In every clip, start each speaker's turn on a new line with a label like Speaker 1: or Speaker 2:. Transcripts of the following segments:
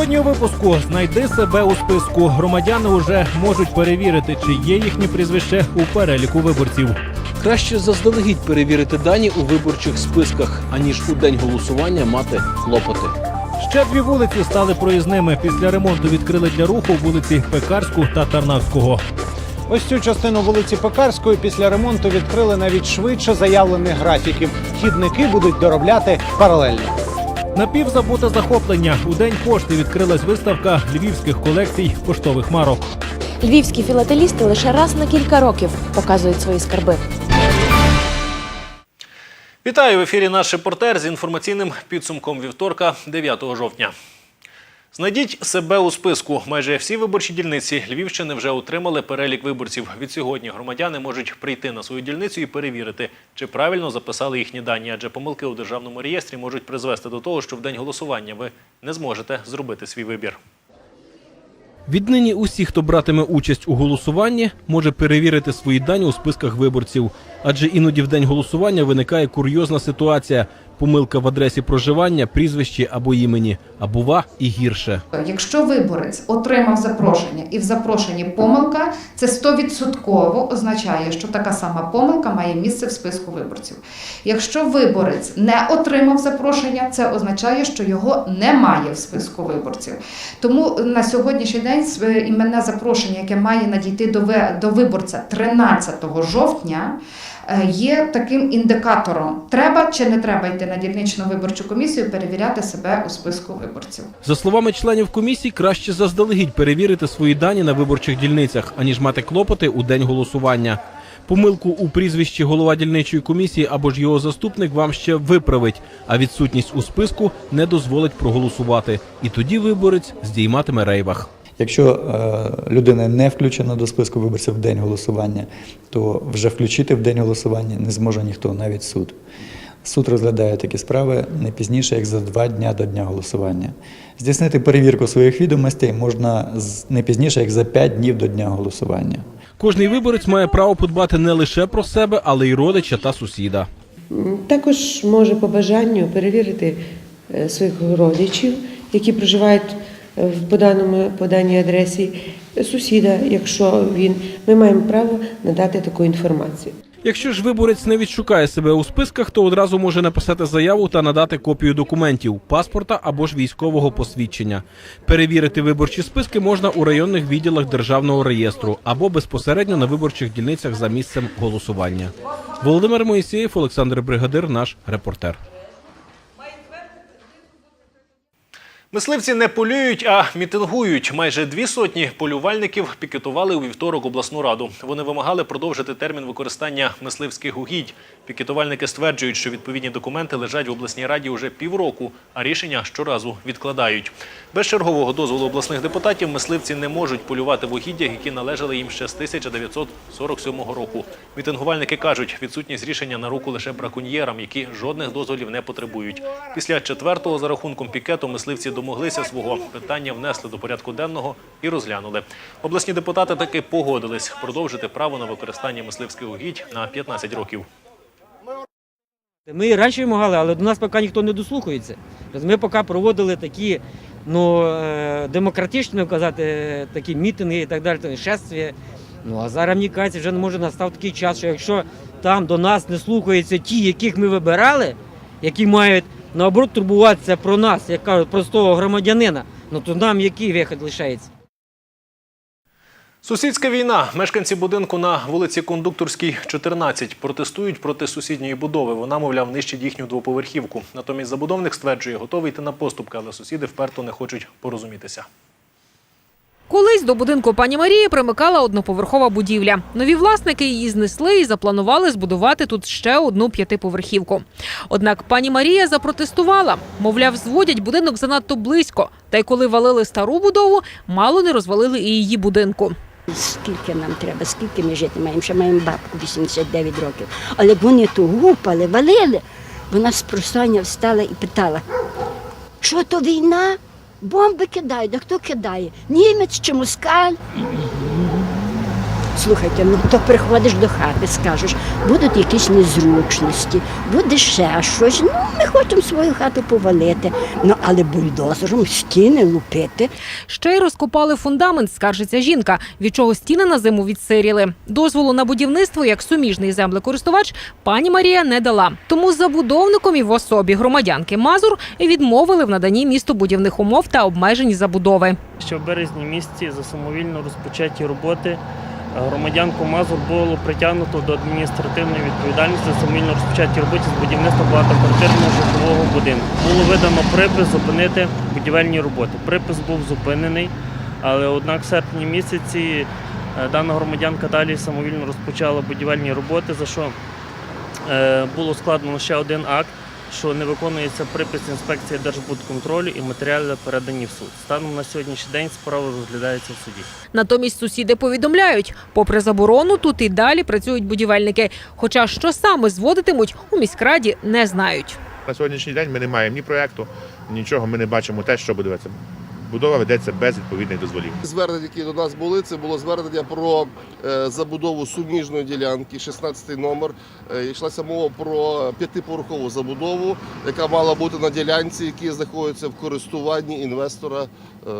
Speaker 1: Сьогодні у випуску знайди себе у списку. Громадяни вже можуть перевірити, чи є їхнє прізвище у переліку виборців.
Speaker 2: Краще заздалегідь перевірити дані у виборчих списках, аніж у день голосування мати клопоти.
Speaker 1: Ще дві вулиці стали проїзними. Після ремонту відкрили для руху вулиці Пекарську та Тарнавського.
Speaker 3: Ось цю частину вулиці Пекарської після ремонту відкрили навіть швидше заявлених графіків. Хідники будуть доробляти паралельно.
Speaker 1: Напівзабуте захоплення. У день пошти відкрилась виставка львівських колекцій поштових марок.
Speaker 4: Львівські філателісти лише раз на кілька років показують свої скарби.
Speaker 1: Вітаю в ефірі наш репортер з інформаційним підсумком вівторка, 9 жовтня. Знайдіть себе у списку. Майже всі виборчі дільниці Львівщини вже отримали перелік виборців. Від сьогодні громадяни можуть прийти на свою дільницю і перевірити, чи правильно записали їхні дані, адже помилки у державному реєстрі можуть призвести до того, що в день голосування ви не зможете зробити свій вибір.
Speaker 2: Віднині усі, хто братиме участь у голосуванні, може перевірити свої дані у списках виборців. Адже іноді в день голосування виникає курйозна ситуація: помилка в адресі проживання, прізвищі або імені, а бува і гірше.
Speaker 5: Якщо виборець отримав запрошення і в запрошенні помилка, це 100% означає, що така сама помилка має місце в списку виборців. Якщо виборець не отримав запрошення, це означає, що його немає в списку виборців. Тому на сьогоднішній день іменне запрошення, яке має надійти до виборця 13 жовтня. Е, Є таким індикатором, треба чи не треба йти на дільничну виборчу комісію, перевіряти себе у списку виборців.
Speaker 2: За словами членів комісії, краще заздалегідь перевірити свої дані на виборчих дільницях, аніж мати клопоти у день голосування. Помилку у прізвищі голова дільничої комісії або ж його заступник вам ще виправить, а відсутність у списку не дозволить проголосувати. І тоді виборець здійматиме рейвах.
Speaker 6: Якщо е, людина не включена до списку виборців в день голосування, то вже включити в день голосування не зможе ніхто, навіть суд. Суд розглядає такі справи не пізніше, як за два дня до дня голосування. Здійснити перевірку своїх відомостей можна з- не пізніше, як за п'ять днів до дня голосування.
Speaker 2: Кожний виборець має право подбати не лише про себе, але й родича та сусіда.
Speaker 7: Також може по бажанню перевірити е, своїх родичів, які проживають в по даному по даній адресі, е, сусіда, якщо він ми маємо право надати таку інформацію.
Speaker 2: Якщо ж виборець не відшукає себе у списках, то одразу може написати заяву та надати копію документів, паспорта або ж військового посвідчення. Перевірити виборчі списки можна у районних відділах державного реєстру або безпосередньо на виборчих дільницях за місцем голосування. Володимир Моїсеєв, Олександр Бригадир, наш репортер.
Speaker 1: Мисливці не полюють, а мітингують. Майже дві сотні полювальників пікетували у вівторок обласну раду. Вони вимагали продовжити термін використання мисливських угідь. Пікетувальники стверджують, що відповідні документи лежать в обласній раді уже півроку, а рішення щоразу відкладають. Без чергового дозволу обласних депутатів мисливці не можуть полювати в угіддях, які належали їм ще з 1947 року. Мітингувальники кажуть, відсутність рішення на руку лише браконьєрам, які жодних дозволів не потребують. Після четвертого за рахунком пікету мисливці домоглися свого питання, внесли до порядку денного і розглянули. Обласні депутати таки погодились продовжити право на використання мисливських угідь на 15 років.
Speaker 8: Ми і раніше вимагали, але до нас поки ніхто не дослухається. Тобто Ми поки проводили такі ну, е, демократичні казати, такі мітинги і так далі, там, шествия. Ну а зараз мені кажеться, вже не може настав такий час, що якщо там до нас не слухаються ті, яких ми вибирали, які мають наоборот турбуватися про нас, як кажуть, простого громадянина, ну то нам який вихід лишається?
Speaker 1: Сусідська війна. Мешканці будинку на вулиці Кондукторській, 14, протестують проти сусідньої будови. Вона, мовляв, нищить їхню двоповерхівку. Натомість забудовник стверджує, готовий йти на поступки, але сусіди вперто не хочуть порозумітися.
Speaker 9: Колись до будинку пані Марії примикала одноповерхова будівля. Нові власники її знесли і запланували збудувати тут ще одну п'ятиповерхівку. Однак пані Марія запротестувала. Мовляв, зводять будинок занадто близько. Та й коли валили стару будову, мало не розвалили і її будинку.
Speaker 10: Скільки нам треба, скільки ми жити маємо, ще маємо бабку 89 років. Але вони ту гупали, валили, вона з просоння встала і питала, що то війна? Бомби кидають, а хто кидає? Німець чи москаль? Слухайте, ну то приходиш до хати, скажеш, будуть якісь незручності, буде ще щось. Ну, ми хочемо свою хату повалити. Ну, але бульдозером стіни лупити.
Speaker 9: Ще й розкопали фундамент, скаржиться жінка, від чого стіни на зиму відсиріли. Дозволу на будівництво як суміжний землекористувач пані Марія не дала. Тому забудовником і в особі громадянки Мазур відмовили в наданні містобудівних умов та обмежень забудови.
Speaker 11: Ще в березні місяці за самовільно розпочаті роботи громадянку Мазур було притягнуто до адміністративної відповідальності за самовільно розпочаті роботи з будівництва багатоквартирного житлового будинку. Було видано припис зупинити будівельні роботи. Припис був зупинений, але однак в серпні місяці е, дана громадянка далі самовільно розпочала будівельні роботи, за що е, було складено ще один акт що не виконується припис інспекції Держбудконтролю і матеріали передані в суд. Станом на сьогоднішній день справа розглядається в суді.
Speaker 9: Натомість сусіди повідомляють, попри заборону, тут і далі працюють будівельники. Хоча що саме зводитимуть у міськраді, не знають.
Speaker 12: На сьогоднішній день ми не маємо ні проєкту, нічого, ми не бачимо те, що буде. Будова ведеться без відповідних дозволів.
Speaker 13: Звернення, які до нас були, це було звернення про е, забудову суміжної ділянки, 16 номер. Е, йшлася мова про п'ятиповерхову забудову, яка мала бути на ділянці, які знаходяться в користуванні інвестора е,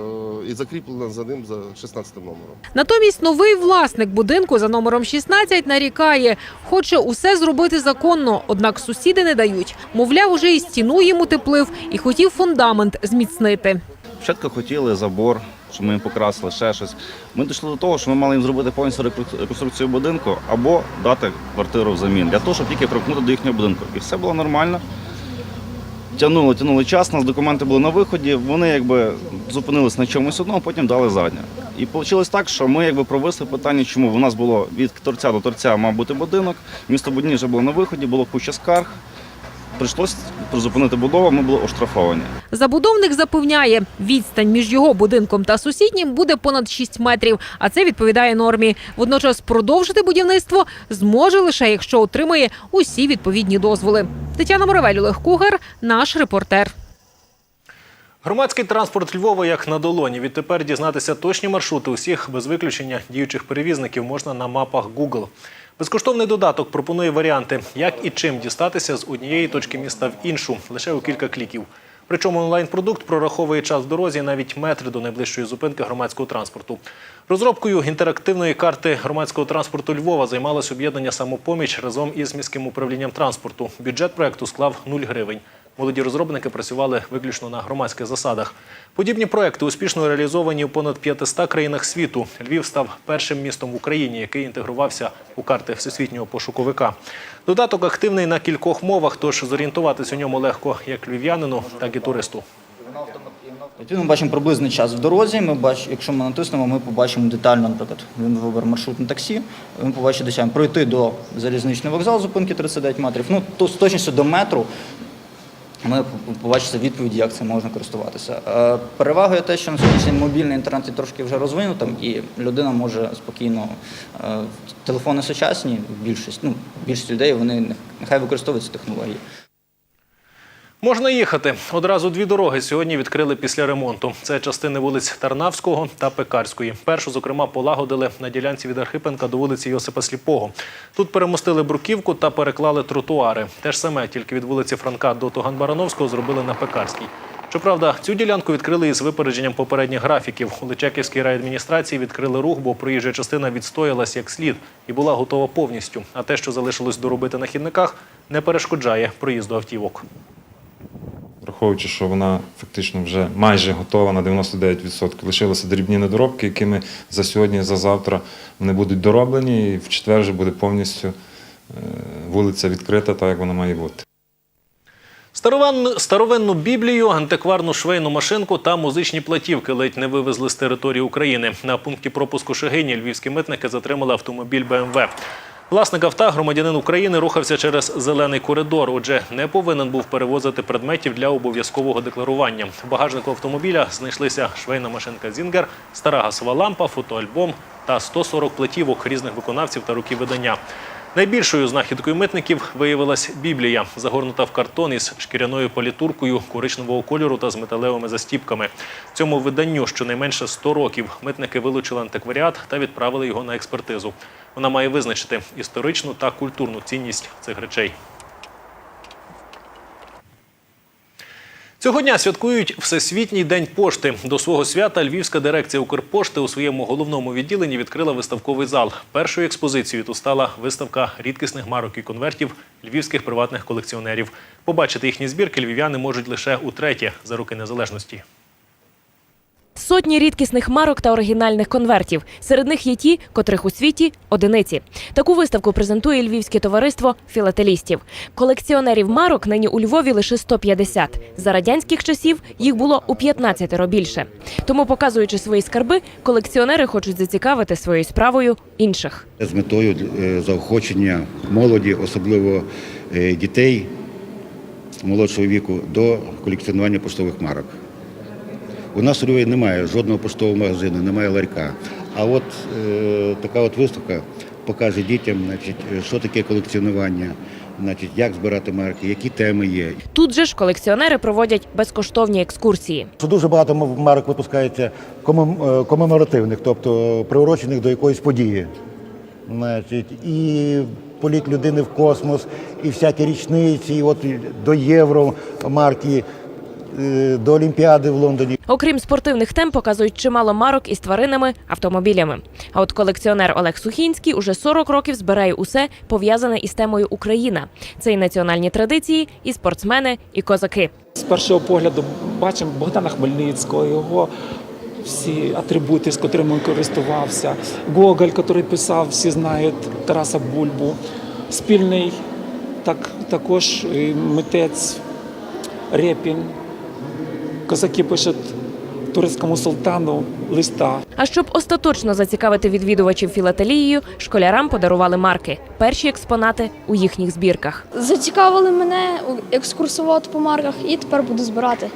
Speaker 13: і закріплена за ним за 16 номером.
Speaker 9: Натомість новий власник будинку за номером 16 нарікає, хоче усе зробити законно, однак сусіди не дають. Мовляв, уже і стіну їм утеплив, і хотів фундамент зміцнити.
Speaker 14: Спочатку хотіли забор, щоб ми їм покрасили ще щось. Ми дійшли до того, що ми мали їм зробити повністю реконструкцію будинку або дати квартиру взамін для того, щоб тільки примкнути до їхнього будинку. І все було нормально. Тягнули, тягнули час, у нас документи були на виході. Вони якби зупинились на чомусь одному, потім дали заднє. І вийшло так, що ми якби провисли питання, чому у нас було від торця до торця мав бути будинок. Місто будівлі вже було на виході, було куча скарг. Прийшлося призупинити будову, ми були оштрафовані.
Speaker 9: Забудовник запевняє, відстань між його будинком та сусіднім буде понад 6 метрів, а це відповідає нормі. Водночас продовжити будівництво зможе лише якщо отримає усі відповідні дозволи. Тетяна Моравель, Олег Кугар, наш репортер.
Speaker 1: Громадський транспорт Львова як на долоні. Відтепер дізнатися точні маршрути усіх без виключення діючих перевізників можна на мапах Google. Безкоштовний додаток пропонує варіанти, як і чим дістатися з однієї точки міста в іншу, лише у кілька кліків. Причому онлайн-продукт прораховує час в дорозі навіть метри до найближчої зупинки громадського транспорту. Розробкою інтерактивної карти громадського транспорту Львова займалось об'єднання самопоміч разом із міським управлінням транспорту. Бюджет проекту склав 0 гривень. Молоді розробники працювали виключно на громадських засадах. Подібні проекти успішно реалізовані у понад 500 країнах світу. Львів став першим містом в Україні, який інтегрувався у карти всесвітнього пошуковика. Додаток активний на кількох мовах, тож зорієнтуватись у ньому легко як львів'янину, так і туристу.
Speaker 15: Ми бачимо приблизний час в дорозі. Якщо ми натиснемо, ми побачимо детально, наприклад, він вибере маршрут на таксі. Він побачить досягнення пройти до залізничного вокзалу зупинки 39 метрів. Ну з точністю до метру. Ми побачите відповіді, як це можна користуватися. Е, Перевагою те, що на сьогоднішній мобільний інтернет є трошки вже розвинутим, і людина може спокійно е, телефони сучасні, більшість, ну більшість людей вони нехай використовують ці технології.
Speaker 1: Можна їхати. Одразу дві дороги сьогодні відкрили після ремонту. Це частини вулиць Тарнавського та Пекарської. Першу, зокрема, полагодили на ділянці від Архипенка до вулиці Йосипа Сліпого. Тут перемостили бруківку та переклали тротуари. Те ж саме, тільки від вулиці Франка до Туган-Барановського зробили на Пекарській. Щоправда, цю ділянку відкрили із випередженням попередніх графіків. У Личаківській райадміністрації відкрили рух, бо проїжджа частина відстоялась як слід і була готова повністю. А те, що залишилось доробити на хідниках, не перешкоджає проїзду автівок.
Speaker 16: Враховуючи, що вона фактично вже майже готова на 99%. Лишилися дрібні недоробки, якими за сьогодні, за завтра вони будуть дороблені, і в четвер вже буде повністю е, вулиця відкрита, так як вона має бути.
Speaker 1: Старовинну, біблію, антикварну швейну машинку та музичні платівки ледь не вивезли з території України. На пункті пропуску Шегині львівські митники затримали автомобіль БМВ. Власник авто, громадянин України, рухався через зелений коридор. Отже, не повинен був перевозити предметів для обов'язкового декларування. В багажнику автомобіля знайшлися швейна машинка Зінгер, стара газова лампа, фотоальбом та 140 платівок різних виконавців та років видання. Найбільшою знахідкою митників виявилась Біблія, загорнута в картон із шкіряною політуркою коричневого кольору та з металевими застіпками. Цьому виданню щонайменше 100 років митники вилучили антикваріат та відправили його на експертизу. Вона має визначити історичну та культурну цінність цих речей. Цього дня святкують Всесвітній день пошти. До свого свята Львівська дирекція Укрпошти у своєму головному відділенні відкрила виставковий зал. Першою експозицією тут стала виставка рідкісних марок і конвертів львівських приватних колекціонерів. Побачити їхні збірки львів'яни можуть лише утретє за роки незалежності.
Speaker 4: Сотні рідкісних марок та оригінальних конвертів. Серед них є ті, котрих у світі одиниці. Таку виставку презентує львівське товариство філателістів. Колекціонерів марок нині у Львові лише 150. За радянських часів їх було у 15 більше. Тому, показуючи свої скарби, колекціонери хочуть зацікавити своєю справою інших.
Speaker 17: з метою е, заохочення молоді, особливо е, дітей молодшого віку, до колекціонування поштових марок. У нас у Львові немає жодного поштового магазину, немає ларька. А от е, така от виставка покаже дітям, значить, е, що таке колекціонування, значить, як збирати марки, які теми є.
Speaker 4: Тут же ж колекціонери проводять безкоштовні екскурсії.
Speaker 18: Дуже багато марок випускається комем- е, комеморативних, тобто приурочених до якоїсь події. Значить, і політ людини в космос, і всякі річниці, і от до євро марки, до Олімпіади в Лондоні.
Speaker 4: Окрім спортивних тем, показують чимало марок із тваринами, автомобілями. А от колекціонер Олег Сухінський уже 40 років збирає усе пов'язане із темою Україна. Це і національні традиції, і спортсмени, і козаки.
Speaker 19: З першого погляду бачимо Богдана Хмельницького, його всі атрибути, з котрими він користувався. Гоголь, який писав, всі знають Тараса Бульбу. Спільний так, також митець Репін. Козаки пишуть турецькому султану листа.
Speaker 4: А щоб остаточно зацікавити відвідувачів філателією, школярам подарували марки. Перші експонати у їхніх збірках.
Speaker 20: Зацікавили мене екскурсувати по марках і тепер буду збирати.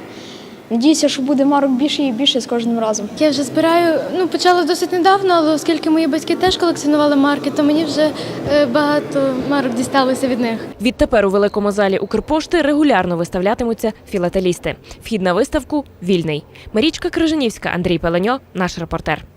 Speaker 20: Надіюся, що буде марок більше і більше з кожним разом.
Speaker 21: Я вже збираю, ну почала досить недавно, але оскільки мої батьки теж колекціонували марки, то мені вже е, багато марок дісталося від них.
Speaker 4: Відтепер у великому залі Укрпошти регулярно виставлятимуться філателісти. Вхід на виставку вільний. Марічка Крижанівська, Андрій Пеленьо, наш репортер.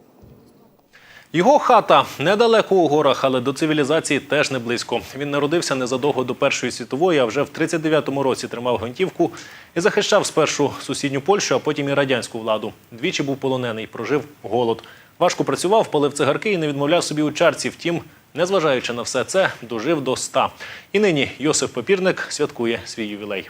Speaker 1: Його хата недалеко у горах, але до цивілізації теж не близько. Він народився незадовго до Першої світової, а вже в 39-му році тримав гвинтівку і захищав спершу сусідню Польщу, а потім і радянську владу. Двічі був полонений, прожив голод. Важко працював, палив цигарки і не відмовляв собі у чарці. Втім, незважаючи на все це, дожив до 100. І нині Йосип Папірник святкує свій ювілей.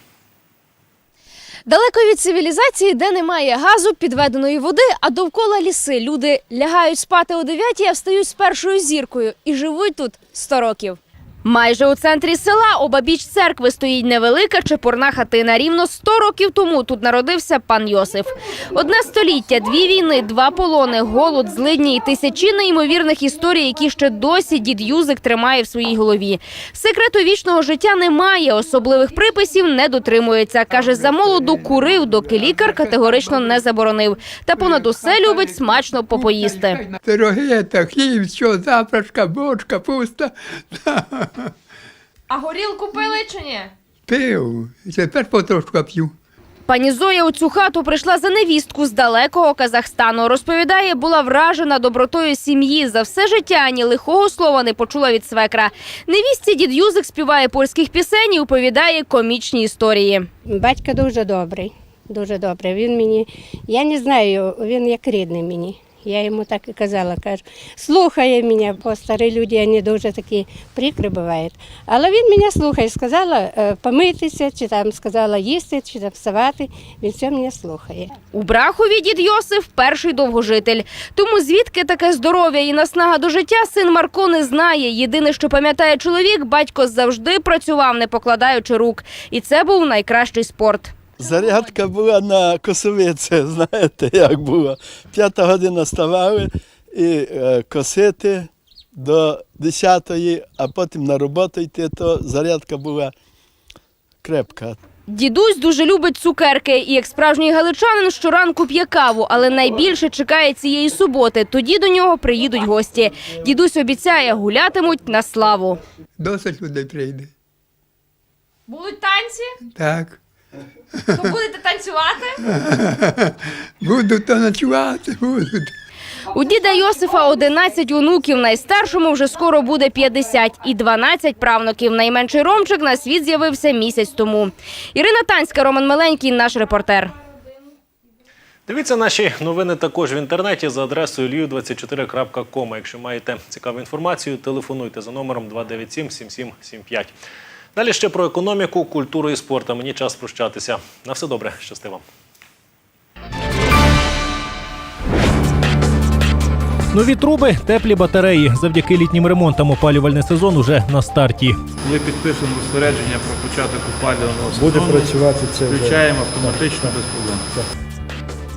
Speaker 22: Далеко від цивілізації, де немає газу, підведеної води, а довкола ліси. Люди лягають спати о 9, а встають з першою зіркою і живуть тут 100 років. Майже у центрі села обабіч церкви стоїть невелика чепурна хатина. Рівно 100 років тому тут народився пан Йосиф. Одне століття, дві війни, два полони, голод, злидні і тисячі неймовірних історій, які ще досі дід Юзик тримає в своїй голові. Секрету вічного життя немає, особливих приписів не дотримується. Каже, за молоду курив, доки лікар категорично не заборонив. Та понад усе любить смачно попоїсти.
Speaker 23: Дорогі, та що запрашка, бочка, пуста.
Speaker 22: А горілку пили чи ні?
Speaker 23: Пив, і тепер потрошку п'ю.
Speaker 22: Пані Зоя у цю хату прийшла за невістку з далекого Казахстану. Розповідає, була вражена добротою сім'ї. За все життя ані лихого слова не почула від свекра. Невістці дід Юзик співає польських пісень і оповідає комічні історії.
Speaker 24: Батько дуже добрий, дуже добрий. Він мені, я не знаю, він як рідний мені. Я йому так і казала, кажу, слухає мене, бо старі люди вони дуже такі прикри бувають. Але він мене слухає, сказала е, помитися, чи там сказала їсти, чи там вставати. Він все мене слухає.
Speaker 22: У Брахові дід Йосиф перший довгожитель. Тому звідки таке здоров'я і наснага до життя син Марко не знає. Єдине, що пам'ятає чоловік, батько завжди працював, не покладаючи рук. І це був найкращий спорт.
Speaker 25: Зарядка була на косовиці, знаєте, як було. П'ята година ставали і е, косити до 10-ї, а потім на роботу йти, то зарядка була крепка.
Speaker 22: Дідусь дуже любить цукерки і як справжній галичанин щоранку п'є каву, але найбільше чекає цієї суботи. Тоді до нього приїдуть гості. Дідусь обіцяє, гулятимуть на славу.
Speaker 23: Досить людей прийде.
Speaker 22: Будуть танці?
Speaker 23: Так.
Speaker 22: То будете танцювати?
Speaker 23: Будуть то ночувати, будуть.
Speaker 22: У діда Йосифа 11 онуків, найстаршому вже скоро буде 50 і 12 правнуків. Найменший Ромчик на світ з'явився місяць тому. Ірина Танська, Роман Миленький, наш репортер.
Speaker 1: Дивіться наші новини також в інтернеті за адресою lviv24.com. Якщо маєте цікаву інформацію, телефонуйте за номером 297 7775. Далі ще про економіку, культуру і спорт. А мені час прощатися. На все добре, щасти вам. Нові труби, теплі батареї. Завдяки літнім ремонтам опалювальний сезон уже на старті.
Speaker 26: Коли підписуємо розпорядження про початок опалювального сезону,
Speaker 25: Буде працювати це
Speaker 26: включаємо автоматично без проблем.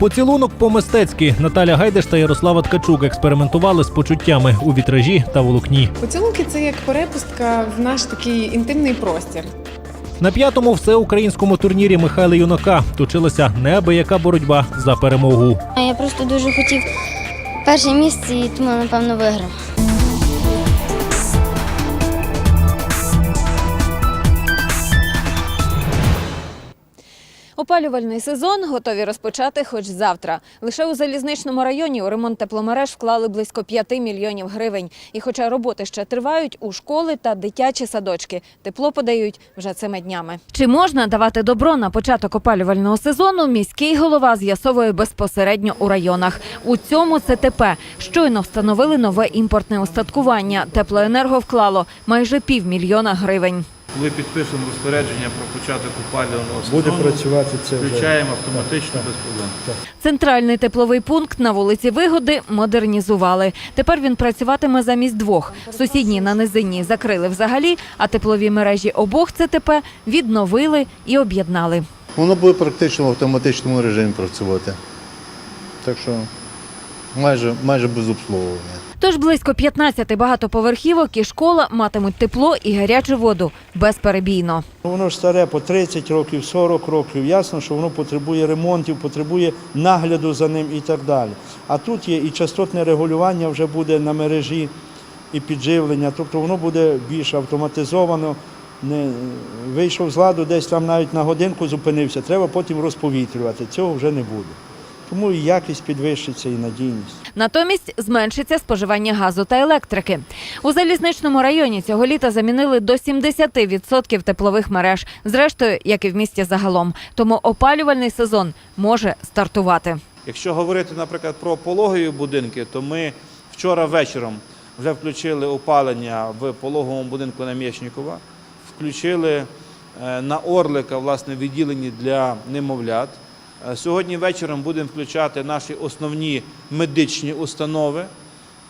Speaker 1: Поцілунок по-мистецьки. Наталя Гайдеш та Ярослава Ткачук експериментували з почуттями у вітражі та волокні.
Speaker 27: Поцілунки це як перепустка в наш такий інтимний простір.
Speaker 1: На п'ятому всеукраїнському турнірі Михайла Юнака точилася неабияка боротьба за перемогу.
Speaker 28: Я просто дуже хотів перше місце і тому, напевно, виграв.
Speaker 29: Опалювальний сезон готові розпочати хоч завтра. Лише у залізничному районі у ремонт тепломереж вклали близько 5 мільйонів гривень. І хоча роботи ще тривають, у школи та дитячі садочки тепло подають вже цими днями. Чи можна давати добро на початок опалювального сезону? Міський голова з'ясовує безпосередньо у районах. У цьому ЦТП щойно встановили нове імпортне устаткування. Теплоенерго вклало майже півмільйона гривень.
Speaker 26: Коли підписуємо розпорядження про початок опалювального сезону,
Speaker 25: Буде працювати це вже.
Speaker 26: включаємо автоматично без проблем.
Speaker 29: Центральний тепловий пункт на вулиці Вигоди модернізували. Тепер він працюватиме замість двох. Сусідній на низині закрили взагалі, а теплові мережі обох ЦТП відновили і об'єднали.
Speaker 30: Воно буде практично в автоматичному режимі працювати. Так що майже, майже без обслуговування.
Speaker 29: Тож близько 15 багатоповерхівок і школа матимуть тепло і гарячу воду безперебійно.
Speaker 25: Воно ж старе по 30 років, 40 років. Ясно, що воно потребує ремонтів, потребує нагляду за ним і так далі. А тут є і частотне регулювання вже буде на мережі, і підживлення, тобто воно буде більш автоматизовано. Не вийшов з ладу, десь там навіть на годинку зупинився, треба потім розповітрювати. Цього вже не буде. Тому і якість підвищиться, і надійність.
Speaker 29: Натомість зменшиться споживання газу та електрики. У залізничному районі цього літа замінили до 70% теплових мереж, зрештою, як і в місті загалом. Тому опалювальний сезон може стартувати.
Speaker 26: Якщо говорити, наприклад, про пологові будинки, то ми вчора вечором вже включили опалення в пологовому будинку на Мєчнікова, включили е, на Орлика власне відділені для немовлят. Е, Сьогодні вечором будемо включати наші основні медичні установи.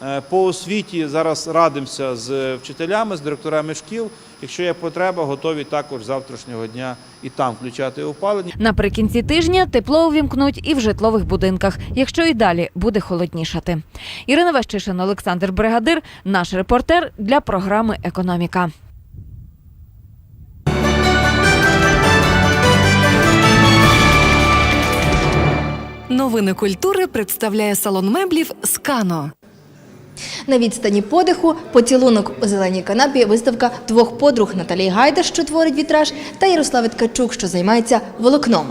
Speaker 26: Е, По освіті зараз радимося з вчителями, з директорами шкіл. Якщо є потреба, готові також завтрашнього дня і там включати опалення.
Speaker 29: Наприкінці тижня тепло увімкнуть і в житлових будинках, якщо і далі буде холоднішати. Ірина Вещишин, Олександр Бригадир, наш репортер для програми Економіка.
Speaker 31: Новини культури представляє салон меблів Скано.
Speaker 22: На відстані подиху, поцілунок у зеленій канапі, виставка двох подруг Наталії Гайдаш, що творить вітраж, та Ярослави Ткачук, що займається волокном.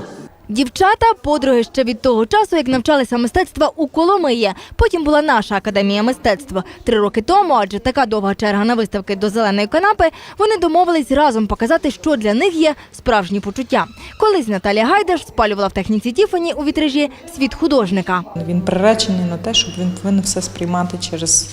Speaker 22: Дівчата подруги ще від того часу, як навчалися мистецтва у Коломиї. Потім була наша академія мистецтва. Три роки тому, адже така довга черга на виставки до зеленої канапи, вони домовились разом показати, що для них є справжні почуття. Колись Наталія Гайдаш спалювала в техніці Тіфані у вітражі світ художника.
Speaker 27: Він приречений на те, щоб він повинен все сприймати через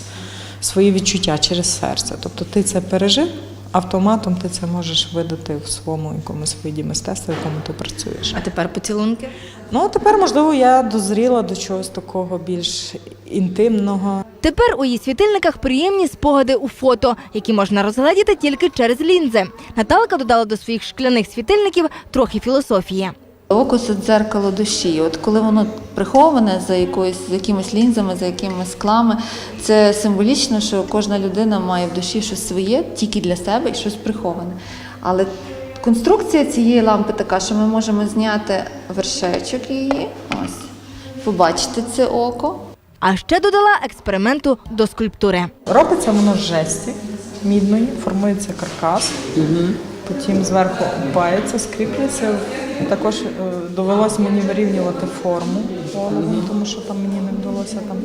Speaker 27: свої відчуття, через серце. Тобто ти це пережив, автоматом ти це можеш видати в своєму якомусь виді мистецтва, в якому ти працюєш.
Speaker 22: А тепер поцілунки?
Speaker 27: Ну а тепер, можливо, я дозріла до чогось такого більш інтимного.
Speaker 22: Тепер у її світильниках приємні спогади у фото, які можна розгледіти тільки через лінзи. Наталка додала до своїх шкляних світильників трохи філософії.
Speaker 32: Око це дзеркало душі. От коли воно приховане за якоюсь за якимись лінзами, за якимись склами, це символічно, що кожна людина має в душі щось своє, тільки для себе і щось приховане. Але Конструкція цієї лампи така, що ми можемо зняти вершечок її. Ось. Побачите це око.
Speaker 31: А ще додала експерименту до скульптури.
Speaker 27: Робиться воно з жесті мідної, формується каркас, потім зверху опається, скріплюється. Також е, довелося мені вирівнювати форму голову, тому що там мені не вдалося там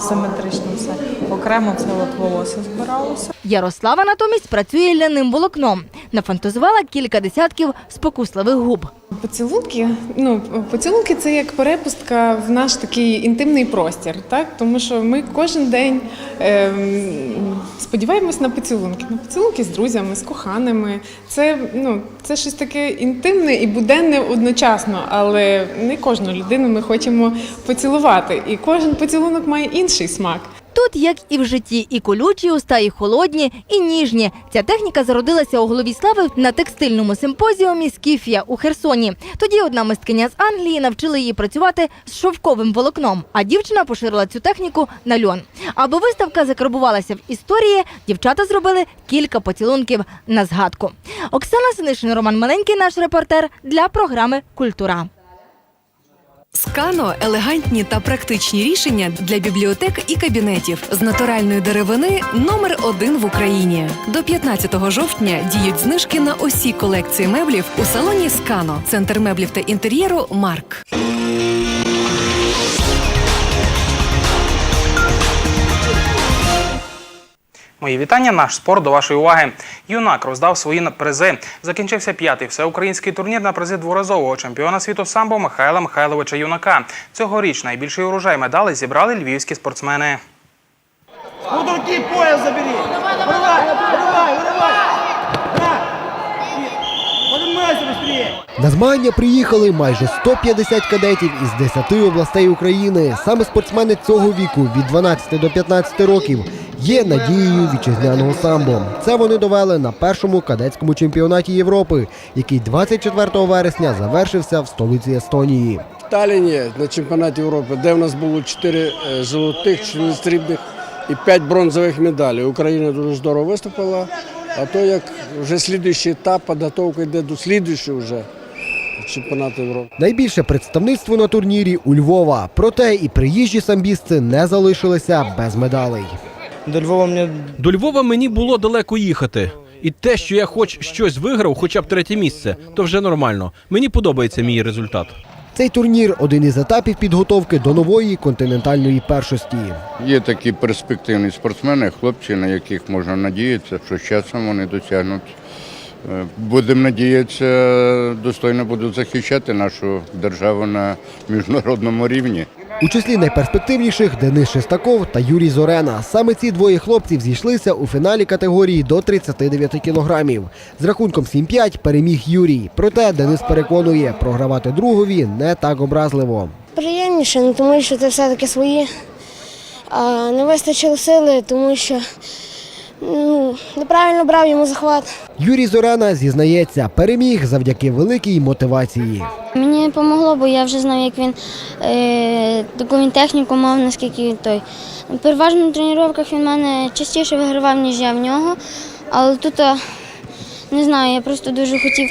Speaker 27: симетрично все. Окремо це от волосся збиралося.
Speaker 31: Ярослава натомість працює ляним волокном. Нафантазувала кілька десятків спокусливих губ.
Speaker 33: Поцілунки, ну поцілунки це як перепустка в наш такий інтимний простір, так тому що ми кожен день ем, сподіваємось на поцілунки, на поцілунки з друзями, з коханими. Це ну це щось таке інтимне і буденне одночасно, але не кожну людину ми хочемо поцілувати, і кожен поцілунок має інший смак.
Speaker 31: Тут, як і в житті, і колючі уста, і холодні, і ніжні. Ця техніка зародилася у голові слави на текстильному симпозіумі Скіфія у Херсоні. Тоді одна мисткиня з Англії навчила її працювати з шовковим волокном, а дівчина поширила цю техніку на льон. Аби виставка закарбувалася в історії, дівчата зробили кілька поцілунків на згадку. Оксана Синишин, Роман Маленький, наш репортер для програми Культура.
Speaker 34: Скано елегантні та практичні рішення для бібліотек і кабінетів з натуральної деревини номер один в Україні. До 15 жовтня діють знижки на усі колекції меблів у салоні Скано, центр меблів та інтер'єру Марк.
Speaker 5: Мої вітання. Наш спорт до вашої уваги. Юнак роздав свої призи. Закінчився п'ятий всеукраїнський турнір на призи дворазового чемпіона світу самбо Михайла Михайловича Юнака. Цьогоріч найбільший урожай медалей зібрали львівські спортсмени.
Speaker 35: Кудурки пояс забери! Вырывай! Вырывай! Вырывай! Быстрее!
Speaker 36: На змагання приїхали майже 150 кадетів із 10 областей України. Саме спортсмени цього віку від 12 до 15 років є надією вітчизняного самбо. Це вони довели на першому кадетському чемпіонаті Європи, який 24 вересня завершився в столиці Естонії.
Speaker 19: В Талліні на чемпіонаті Європи, де в нас було 4 золотих, 4 срібних і 5 бронзових медалей. Україна дуже здорово виступила. А то як вже слідуючий етап, підготовка йде до слідуючого вже чемпіонату Європи.
Speaker 36: Найбільше представництво на турнірі у Львова. Проте і приїжджі самбісти не залишилися без медалей.
Speaker 2: До Львова мені до Львова мені було далеко їхати. І те, що я хоч щось виграв, хоча б третє місце, то вже нормально. Мені подобається мій результат.
Speaker 36: Цей турнір один із етапів підготовки до нової континентальної першості.
Speaker 37: Є такі перспективні спортсмени, хлопці, на яких можна надіятися, що з часом вони досягнуть. Е, Будемо надіятися, достойно будуть захищати нашу державу на міжнародному рівні.
Speaker 36: У числі найперспективніших Денис Шестаков та Юрій Зорена. Саме ці двоє хлопців зійшлися у фіналі категорії до 39 кілограмів. З рахунком 7-5 переміг Юрій. Проте Денис переконує, програвати другові не так образливо.
Speaker 28: Приємніше, ну, тому що це все-таки свої. А не вистачило сили, тому що ну, неправильно брав йому захват.
Speaker 36: Юрій Зорена зізнається, переміг завдяки великій мотивації.
Speaker 28: Мені допомогло, бо я вже знав, як він е, таку він техніку мав, наскільки він той. Переважно на тренуваннях він мене частіше вигравав, ніж я в нього. Але тут не знаю, я просто дуже хотів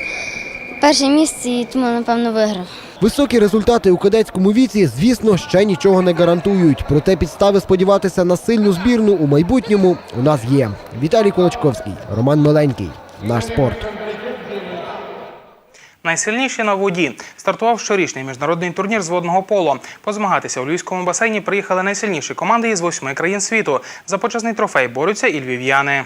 Speaker 28: перше місце і тому, напевно, виграв.
Speaker 36: Високі результати у кадетському віці, звісно, ще нічого не гарантують. Проте підстави сподіватися на сильну збірну у майбутньому у нас є. Віталій Колочковський, Роман Миленький. Наш спорт.
Speaker 5: Найсильніші на воді стартував щорічний міжнародний турнір з водного поло. Позмагатися у львівському басейні приїхали найсильніші команди із восьми країн світу. За почесний трофей борються і львів'яни.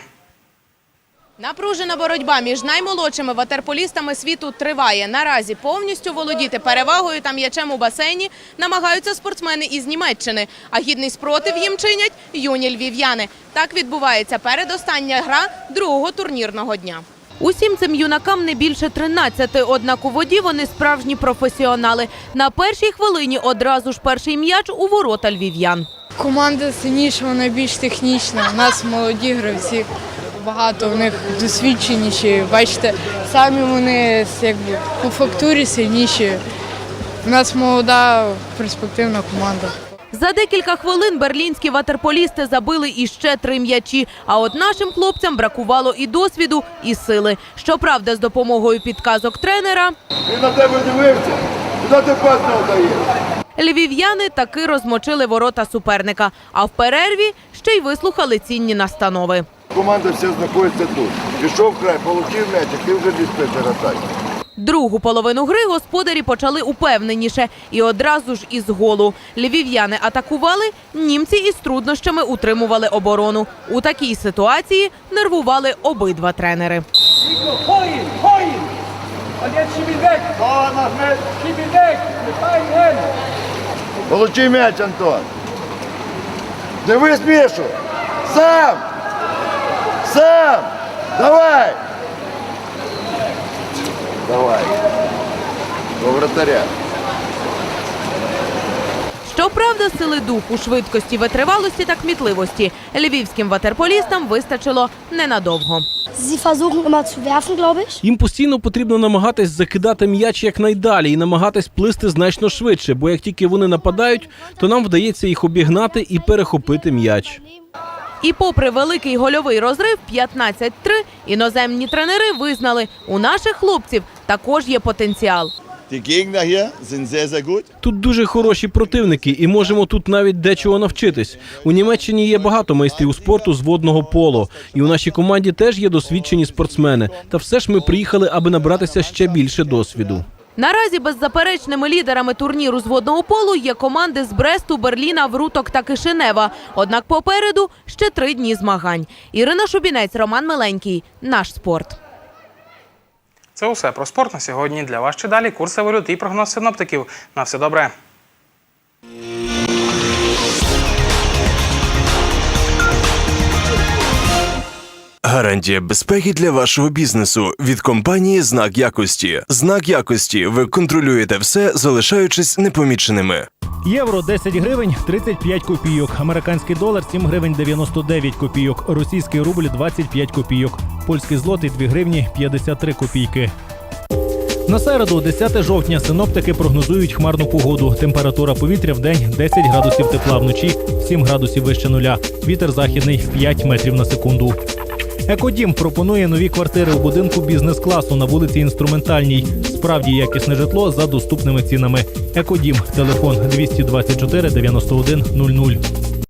Speaker 38: Напружена боротьба між наймолодшими ватерполістами світу триває. Наразі повністю володіти перевагою та м'ячем у басейні намагаються спортсмени із Німеччини. А гідний спротив їм чинять юні львів'яни. Так відбувається передостання гра другого турнірного дня. Усім цим юнакам не більше 13, однак у воді вони справжні професіонали. На першій хвилині одразу ж перший м'яч у ворота львів'ян.
Speaker 39: Команда сильніша, вона більш технічна. У нас молоді гравці, багато в них досвідченіші. Бачите, самі вони якби по фактурі сильніші. У нас молода перспективна команда.
Speaker 38: За декілька хвилин берлінські ватерполісти забили іще три м'ячі. А от нашим хлопцям бракувало і досвіду, і сили. Щоправда, з допомогою підказок тренера
Speaker 37: Він на тебе дивився. Куди ти пас не даєш?
Speaker 38: львів'яни таки розмочили ворота суперника. А в перерві ще й вислухали цінні настанови.
Speaker 37: Команда вся знаходиться тут. Пішов край, получив м'яч, а ти вже диспетчер атаки.
Speaker 38: Другу половину гри господарі почали упевненіше і одразу ж із голу. Львів'яни атакували, німці із труднощами утримували оборону. У такій ситуації нервували обидва тренери.
Speaker 37: Получи м'яч, Антон! Дивись, Мішу! Сам! Сам! Давай! Давай! До вратаря!
Speaker 38: Щоправда, сили духу, швидкості, витривалості та кмітливості львівським ватерполістам вистачило ненадовго.
Speaker 2: Їм постійно потрібно намагатись закидати м'яч якнайдалі і намагатись плисти значно швидше, бо як тільки вони нападають, то нам вдається їх обігнати і перехопити м'яч.
Speaker 38: І попри великий гольовий розрив 15-3, іноземні тренери визнали, у наших хлопців також є потенціал.
Speaker 2: Тут дуже хороші противники, і можемо тут навіть дечого навчитись. У Німеччині є багато майстрів спорту з водного поло, і у нашій команді теж є досвідчені спортсмени. Та все ж ми приїхали, аби набратися ще більше досвіду.
Speaker 38: Наразі беззаперечними лідерами турніру з водного полу є команди з Бресту, Берліна, Вруток та Кишинева. Однак попереду ще три дні змагань. Ірина Шубінець, Роман Миленький. Наш спорт.
Speaker 5: Це усе про спорт на сьогодні. Для вас ще далі курси валют і прогноз синоптиків. На все добре.
Speaker 40: Гарантія безпеки для вашого бізнесу від компанії Знак якості. Знак якості. Ви контролюєте все, залишаючись непоміченими.
Speaker 1: Євро 10 гривень 35 копійок. Американський долар 7 гривень 99 копійок. Російський рубль 25 копійок. Польський злотий 2 гривні 53 копійки. На середу, 10 жовтня, синоптики прогнозують хмарну погоду. Температура повітря в день 10 градусів тепла вночі, 7 градусів вище нуля. Вітер західний 5 метрів на секунду. Екодім пропонує нові квартири у будинку бізнес-класу на вулиці Інструментальній. Справді якісне житло за доступними цінами. Екодім, телефон 224 91 00.